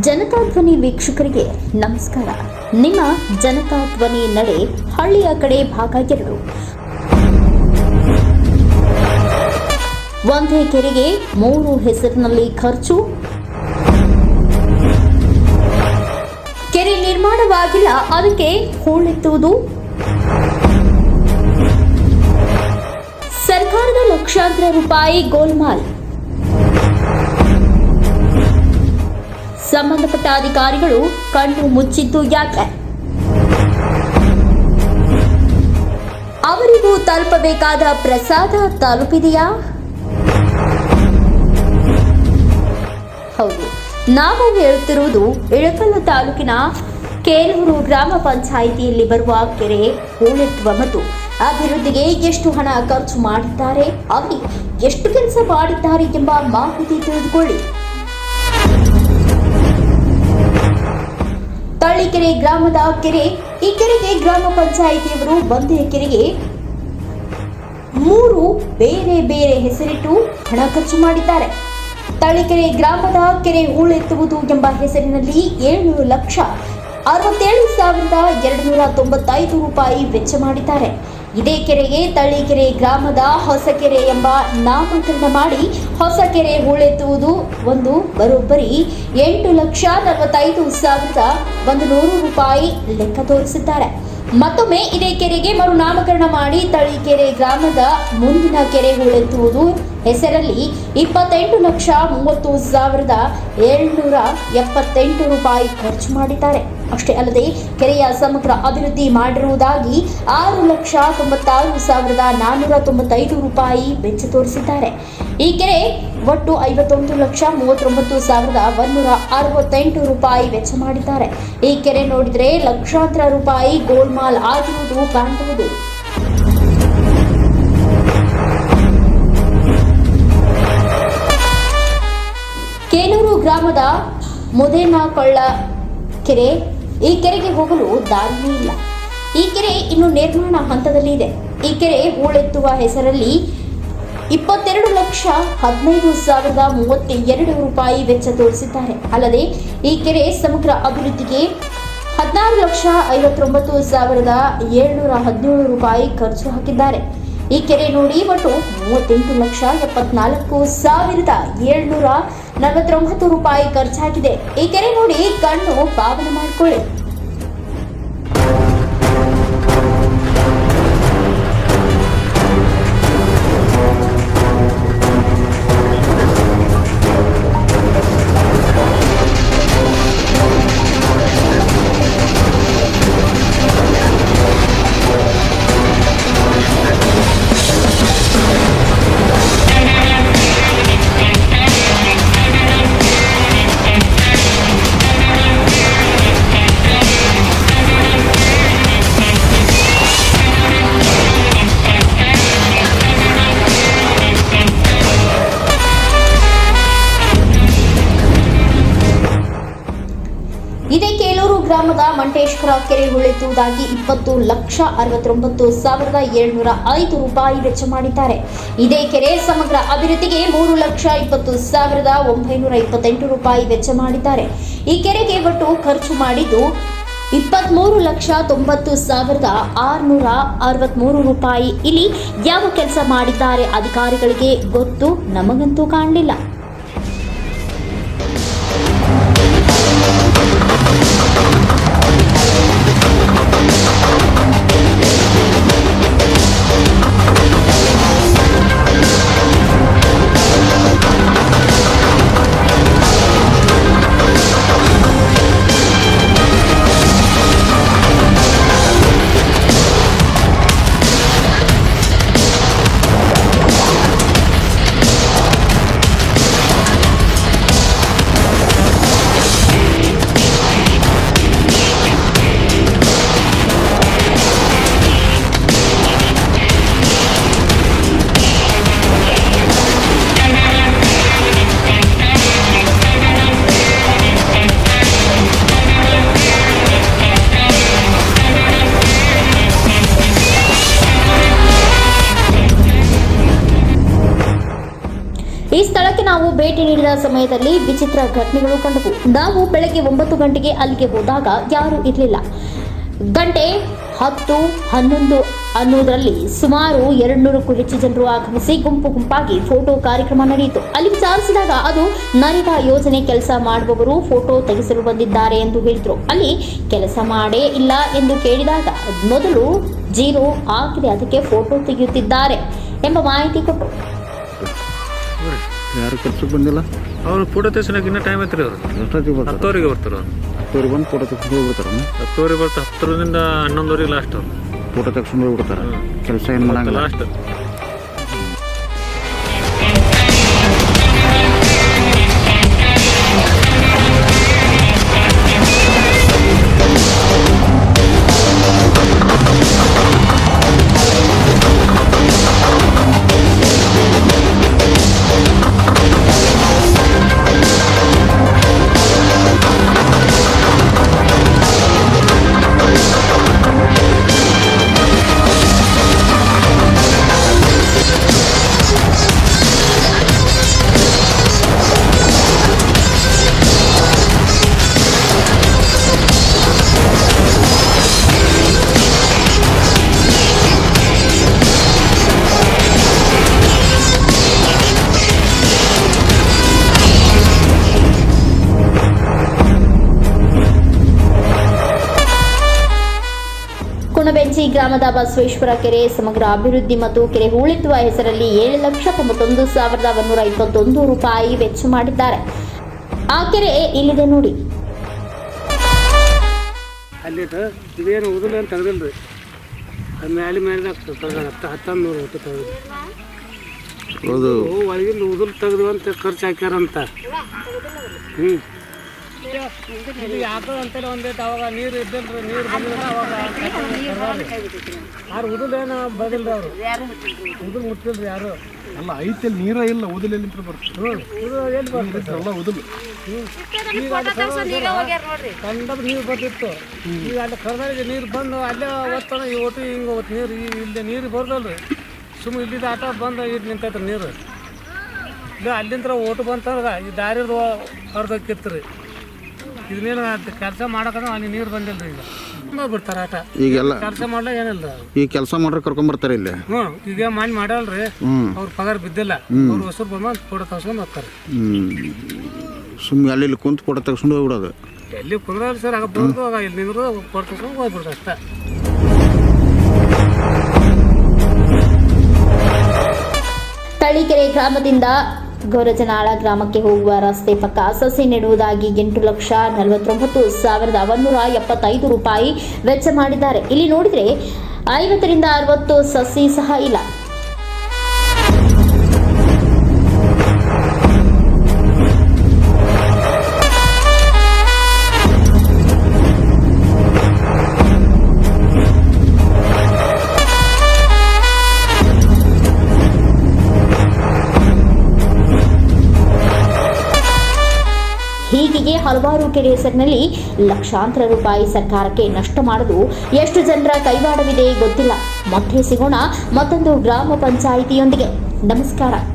ಜನತಾ ಧ್ವನಿ ವೀಕ್ಷಕರಿಗೆ ನಮಸ್ಕಾರ. ನಿಮ್ಮ ಜನತಾ ಧ್ವನಿ ನಡೆ ಹಳ್ಳಿಯ ಕಡೆ ಭಾಗ ಎರಡು. ಒಂದೇ ಕೆರೆಗೆ ಮೂರು ಹೆಸರಿನಲ್ಲಿ ಖರ್ಚು. ಕೆರೆ ನಿರ್ಮಾಣವಾಗಿಲ್ಲ, ಅದಕ್ಕೆ ಹೂಳೆತ್ತುವುದು. ಸರ್ಕಾರದ ಲಕ್ಷಾಂತರ ರೂಪಾಯಿ ಗೋಲ್ಮಾಲ್. ಸಂಬಂಧಪಟ್ಟ ಅಧಿಕಾರಿಗಳು ಕಣ್ಣು ಮುಚ್ಚಿದ್ದು ಯಾಕೆ? ಅವರಿಗೂ ತಲುಪಬೇಕಾದ ಪ್ರಸಾದ ತಲುಪಿದೆಯಾ? ಹೌದು, ನಾವು ಹೇಳುತ್ತಿರುವುದು ಇಳಕಲ್ಲ ತಾಲೂಕಿನ ಕೇರೂರು ಗ್ರಾಮ ಪಂಚಾಯಿತಿಯಲ್ಲಿ ಬರುವ ಕೆರೆ ಹೂಳೆತ್ತುವ ಮತ್ತು ಅಭಿವೃದ್ಧಿಗೆ ಎಷ್ಟು ಹಣ ಖರ್ಚು ಮಾಡಿದ್ದಾರೆ, ಅಲ್ಲಿ ಎಷ್ಟು ಕೆಲಸ ಮಾಡಿದ್ದಾರೆ ಎಂಬ ಮಾಹಿತಿ ತಿಳಿದುಕೊಳ್ಳಿ. ತಳ್ಳಿಕೆರೆ ಗ್ರಾಮದ ಕೆರೆ, ಈ ಕೆರೆಗೆ ಗ್ರಾಮ ಪಂಚಾಯಿತಿಯವರು ಒಂದೇ ಕೆರೆಗೆ. ಮೂರು ಬೇರೆ ಬೇರೆ ಹೆಸರಿಟ್ಟು ಹಣ ಖರ್ಚು ಮಾಡಿದ್ದಾರೆ. ತಳಿಕೆರೆ ಗ್ರಾಮದ ಕೆರೆ ಹೂಳೆತ್ತುವುದು ಎಂಬ ಹೆಸರಿನಲ್ಲಿ ಏಳ್ನೂರು ಲಕ್ಷ ಅರವತ್ತೇಳು ಸಾವಿರದ ಎರಡು ನೂರ ತೊಂಬತ್ತೈದು ರೂಪಾಯಿ ವೆಚ್ಚ ಮಾಡಿದ್ದಾರೆ. ಇದೇ ಕೆರೆಗೆ ತಳ್ಳಿಕೆರೆ ಗ್ರಾಮದ ಹೊಸಕೆರೆ ಎಂಬ ನಾಮಕರಣ ಮಾಡಿ ಹೊಸಕೆರೆ ಹೂಳೆತ್ತುವುದು ಒಂದು ಬರೋಬ್ಬರಿ. ಎಂಟು ಲಕ್ಷ ನಲವತ್ತೈದು ಸಾವಿರದ ಒಂದು ನೂರು ರೂಪಾಯಿ ಲೆಕ್ಕ ತೋರಿಸಿದ್ದಾರೆ. ಮತ್ತೊಮ್ಮೆ ಇದೇ ಕೆರೆಗೆ ಮರು ನಾಮಕರಣ ಮಾಡಿ ತಳಿಕೆರೆ ಗ್ರಾಮದ ಮುಂದಿನ ಕೆರೆ ಹೂಳೆತ್ತುವುದು ಹೆಸರಲ್ಲಿ ಇಪ್ಪತ್ತೆಂಟು ಲಕ್ಷ ಮೂವತ್ತು ಸಾವಿರದ ಏಳ್ನೂರ ಎಪ್ಪತ್ತೆಂಟು ರೂಪಾಯಿ ಖರ್ಚು ಮಾಡಿದ್ದಾರೆ. ಅಷ್ಟೇ ಅಲ್ಲದೆ ಕೆರೆಯ ಸಮಗ್ರ ಅಭಿವೃದ್ಧಿ ಮಾಡಿರುವುದಾಗಿ ಆರು ಲಕ್ಷ ತೊಂಬತ್ತಾರು ಸಾವಿರದ ನಾನ್ನೂರ ತೊಂಬತ್ತೈದು ರೂಪಾಯಿ ವೆಚ್ಚ ತೋರಿಸಿದ್ದಾರೆ. ಈ ಕೆರೆ ಒಟ್ಟು ಐವತ್ತೊಂದು ಲಕ್ಷ ಮೂವತ್ತೊಂಬತ್ತು ಸಾವಿರದ ಒಂದೂರ ಅರವತ್ತೆಂಟು ರೂಪಾಯಿ ವೆಚ್ಚ ಮಾಡಿದ್ದಾರೆ. ಈ ಕೆರೆ ನೋಡಿದರೆ ಲಕ್ಷಾಂತರ ರೂಪಾಯಿ ಗೋಲ್ಮಾಲ್ ಆಗಿರುವುದು ಕಾಣಬಹುದು. ಕೇನೂರು ಗ್ರಾಮದ ಮುದೇನಕೊಳ್ಳ ಕೆರೆ ಈ ಕೆರೆಗೆ ಹೋಗಲು ದಾರಿಯೇ ಇಲ್ಲ. ಈ ಕೆರೆ ಇನ್ನು ನಿರ್ಮಾಣ ಹಂತದಲ್ಲಿ ಇದೆ ಈ ಕೆರೆ ಹೂಳೆತ್ತುವ ಹೆಸರಲ್ಲಿ ಇಪ್ಪತ್ತೆರಡು ಲಕ್ಷ ಹದಿನೈದು ಸಾವಿರದ ಮೂವತ್ತೆರಡು ರೂಪಾಯಿ ವೆಚ್ಚ ತೋರಿಸಿದ್ದಾರೆ. ಅಲ್ಲದೆ, ಈ ಕೆರೆ ಸಮಗ್ರ ಅಭಿವೃದ್ಧಿಗೆ ಹದಿನಾರು ಲಕ್ಷ ಐವತ್ತೊಂಬತ್ತು ಸಾವಿರದ ಏಳ್ನೂರ ಹದಿನೇಳು ರೂಪಾಯಿ ಖರ್ಚು ಹಾಕಿದ್ದಾರೆ. ಈ ಕೆರೆ ನೋಡಿ ಒಟ್ಟು ಮೂವತ್ತೆಂಟು ಲಕ್ಷ ಎಪ್ಪತ್ನಾಲ್ಕು ಸಾವಿರದ ಏಳ್ನೂರ ನಲವತ್ತೊಂಬತ್ತು ರೂಪಾಯಿ ಖರ್ಚಾಗಿದೆ. ಈ ಕೆರೆ ನೋಡಿ ಕಣ್ಣು ಪಾವನ ಮಾಡಿಕೊಳ್ಳಿ. ಕೇಲೂರು ಗ್ರಾಮದ ಮಂಟೇಶ್ವರ ಕೆರೆ ಹೂಳೆತ್ತುವುದಾಗಿ ಇಪ್ಪತ್ತು ಲಕ್ಷ ಅರವತ್ತೊಂಬತ್ತು ಸಾವಿರದ ಏಳ್ನೂರ ಐದು ರೂಪಾಯಿ ವೆಚ್ಚ ಮಾಡಿದ್ದಾರೆ. ಇದೇ ಕೆರೆ ಸಮಗ್ರ ಅಭಿವೃದ್ಧಿಗೆ ಮೂರು ಲಕ್ಷ ಇಪ್ಪತ್ತು ಸಾವಿರದ ಒಂಬೈನೂರ ಇಪ್ಪತ್ತೆಂಟು ರೂಪಾಯಿ ವೆಚ್ಚ ಮಾಡಿದ್ದಾರೆ. ಈ ಕೆರೆಗೆ ಒಟ್ಟು ಖರ್ಚು ಮಾಡಿದ್ದು ಇಪ್ಪತ್ತ್ಮೂರು ಲಕ್ಷ ತೊಂಬತ್ತು ಸಾವಿರದ ಆರುನೂರ ಅರವತ್ತ್ಮೂರು ರೂಪಾಯಿ. ಇಲ್ಲಿ ಯಾವ ಕೆಲಸ ಮಾಡಿದ್ದಾರೆ ಅಧಿಕಾರಿಗಳಿಗೆ ಗೊತ್ತು? ನಮಗಂತೂ ಕಾಣಲಿಲ್ಲ. ಸ್ಥಳಕ್ಕೆ ನಾವು ಭೇಟಿ ನೀಡಿದ ಸಮಯದಲ್ಲಿ ವಿಚಿತ್ರ ಘಟನೆಗಳು ಕಂಡವು. ನಾವು ಬೆಳಗ್ಗೆ ಒಂಬತ್ತು ಗಂಟೆಗೆ ಅಲ್ಲಿಗೆ ಹೋದಾಗ ಯಾರೂ ಇರಲಿಲ್ಲ. ಗಂಟೆ ಹತ್ತು ಹನ್ನೊಂದು ಅನ್ನೋದರಲ್ಲಿ ಸುಮಾರು ಎರಡ್ನೂರಕ್ಕೂ ಹೆಚ್ಚು ಜನರು ಆಗಮಿಸಿ ಗುಂಪು ಗುಂಪಾಗಿ ಫೋಟೋ ಕಾರ್ಯಕ್ರಮ ನಡೆಯಿತು. ಅಲ್ಲಿ ವಿಚಾರಿಸಿದಾಗ ಅದು ನರೇಗಾ ಯೋಜನೆ ಕೆಲಸ ಮಾಡುವವರು ಫೋಟೋ ತೆಗೆಸಲು ಬಂದಿದ್ದಾರೆ ಎಂದು ಹೇಳಿದರು. ಅಲ್ಲಿ ಕೆಲಸ ಮಾಡೇ ಇಲ್ಲ ಎಂದು ಕೇಳಿದಾಗ ಮೊದಲು ಜೀರೋ ಆಗಿದೆ, ಅದಕ್ಕೆ ಫೋಟೋ ತೆಗೆಯುತ್ತಿದ್ದಾರೆ ಎಂಬ ಮಾಹಿತಿ ಕೊಟ್ಟರು. ಯಾರು ಕೆಲ್ಸಕ್ಕೆ ಬಂದಿಲ್ಲ? ಅವ್ರು ಫೋಟೋ ತೆಗ್ಸೋಕೆ ಇನ್ನೂ ಟೈಮ್ ಐತ್ರಿ ಅವರು. ಎಷ್ಟೊತ್ತಿಗೆ ಬರ್ತಾರೆ? ಹತ್ತುವರೆಗೆ ಬರ್ತಾರೆ ಅವ್ರು. ಹತ್ತುವರೆಗೆ ಬಂದು ಫೋಟೋ ತೆಗೆಸ್ಕೊಂಡು ಹೋಗ್ಬಿಡ್ತಾರೆ ಹತ್ತುವರೆಗೆ ಬರ್ತಾರೆ ಹತ್ತರಿಂದ ಹನ್ನೊಂದುವರೆಗೆ ಲಾಸ್ಟ್ ಅವ್ರು. ಫೋಟೋ ತೆಗ್ಸ್ಕೊಂಡು ಹೋಗ್ಬಿಡ್ತಾರೆ? ಕೆಲಸ ಏನು ಮಾಡಂಗಿಲ್ಲ? ಲಾಸ್ಟ್ ಕುಣಬೆಂಚಿ ಗ್ರಾಮದ ಬಸವೇಶ್ವರ ಕೆರೆ ಸಮಗ್ರ ಅಭಿವೃದ್ಧಿ ಮತ್ತು ಕೆರೆ ಹೂಳೆತ್ತುವ ಹೆಸರಲ್ಲಿ ಏಳು ಲಕ್ಷ ತೊಂಬತ್ತೊಂದು ಸಾವಿರದ ಒಂದೂರ ಇಪ್ಪತ್ತೊಂದು ರೂಪಾಯಿ ವೆಚ್ಚ ಮಾಡಿದ್ದಾರೆ. ಆ ಕೆರೆ ಇಲ್ಲಿದೆ ನೋಡಿ. ಅಲ್ಲಿ ಇದೇನು ಉದುಲು ಏನು ತೆಗ್ದಿಲ್ಲ ರೀ ಅದು ಮ್ಯಾಲೆ ಮೇಲೆ ತೆಗ್ದ ಹತ್ತು ಹತ್ತೊಂದು ನೂರು ಒಟ್ಟು ತೆಗ್ದು ಹೌದು. ಒಳಗಿಂದ ಉದುಲು ತೆಗ್ದು ಅಂತ ಖರ್ಚು ಹಾಕ್ಯಾರಂತ. ಹ್ಞೂ ಇದು ಯಾಕೋ ಅಂತೇಳಿ ಒಂದೈತೆ ಅವಾಗ ನೀರು ಇದ್ದಿಲ್ರಿ ನೀರು ಬಂದಿಲ್ಲ ಅವಾಗ ಯಾರು ಉದುಲು ಏನು ಬದಿಲ್ಲ ಅವರು? ಉದುಲ್ ಮುಟ್ಟಿಲ್ರಿ ಯಾರು? ಅಲ್ಲ ಐತೆ ನೀರ ಇಲ್ಲ ಉದುಲ್ ನಿಂತ್ರ ಬರ್ತದೆ ಹ್ಞೂ ಉದುಲು ಎಲ್ಲಿ ಬರ್ತದೆ ಎಲ್ಲ ಅಲ್ಲಿ ಕಂಡದ ನೀರು ಬರ್ತಿತ್ತು. ಈಗ ಅಲ್ಲಿ ಕರ್ನಾಟಕ ನೀರು ಬಂದು ಅಲ್ಲೇ ಓದ್ತಾನ ಈ ಒಟ್ಟು ಹಿಂಗೆ ಹೋಗುತ್ತೆ ನೀರು ಇಲ್ಲಿ ನೀರು ಬರ್ದಲ್ರಿ. ಸುಮ್ಮನೆ ಇಲ್ಲಿದ್ದ ಆಟ ಬಂದು ಇಲ್ಲಿ ನಿಂತೈತ್ರಿ ನೀರು. ಇಲ್ಲ ಅಲ್ಲಿಂದ ಓಟು ಬಂತಂದ್ರೆ ಈ ದಾರಿದ ಹೊರದಕ್ಕಿತ್ತು ರೀ ಇದನ್ನೇನು ಕೆಲಸ ಮಾಡಕಂದ್ರೆ ಅಲ್ಲಿ ನೀರು ಬಂದಿಲ್ಲ ರೀ ಈಗ ಬಿಡ್ತಾರೆ ಆಟ. ಈಗೆಲ್ಲ ಕೆಲಸ ಮಾಡಲ ಏನಿಲ್ಲ ಈ ಕೆಲಸ ಮಾಡ್ರೆ ಕರ್ಕೊಂಬರ್ತಾರೆ ಇಲ್ಲಿ? ಹ್ಞೂ ಈಗ ಮಾಡಿ ಮಾಡಲ್ರಿ. ಹ್ಞೂ ಅವ್ರ ಪಗಾರ ಬಿದ್ದಿಲ್ಲ. ಅವ್ರ ಹೊಸರು ಬಂದು ಫೋಟೋ ತಗ್ಸ್ಕೊಂಡು ಹೋಗ್ತಾರೆ ಸುಮ್ಮನೆ ಅಲ್ಲಿ ಇಲ್ಲಿ ಕುಂತು ಫೋಟೋ ತೆಗೆಸ್ಕೊಂಡು ಹೋಗ್ಬಿಡೋದು. ಎಲ್ಲಿ ಕುಂದ್ರಲ್ಲ ಸರ್ ಆಗ ಬಂದು ಆಗ ಇಲ್ಲಿ ನಿಂದ್ರು ಕೊಡ್ತಕೊಂಡು ಹೋಗ್ಬಿಡ್ದು ಅಷ್ಟೇ. ತಳಿಕೆರೆ ಗ್ರಾಮದಿಂದ ಗೊರಜನಾಳ ಗ್ರಾಮಕ್ಕೆ ಹೋಗುವ ರಸ್ತೆ ಪಕ್ಕ ಸಸಿ ನೆಡುವುದಾಗಿ ಎಂಟು ಲಕ್ಷ ನಲವತ್ತೊಂಬತ್ತು ಸಾವಿರದ ಒಂದೂರ ಎಪ್ಪತ್ತೈದು ರೂಪಾಯಿ ವೆಚ್ಚ ಮಾಡಿದ್ದಾರೆ. ಇಲ್ಲಿ ನೋಡಿದರೆ ಐವತ್ತರಿಂದ ಅರವತ್ತು ಸಸಿ ಸಹ ಇಲ್ಲ. ಹಲವಾರು ಕೆರೆ ಹೆಸರಿನಲ್ಲಿ ಲಕ್ಷಾಂತರ ರೂಪಾಯಿ ಸರ್ಕಾರಕ್ಕೆ ನಷ್ಟ ಮಾಡಲು ಎಷ್ಟು ಜನರ ಕೈವಾಡವಿದೆ ಗೊತ್ತಿಲ್ಲ. ಮತ್ತೆ ಸಿಗೋಣ ಮತ್ತೊಂದು ಗ್ರಾಮ ಪಂಚಾಯಿತಿಯೊಂದಿಗೆ. ನಮಸ್ಕಾರ.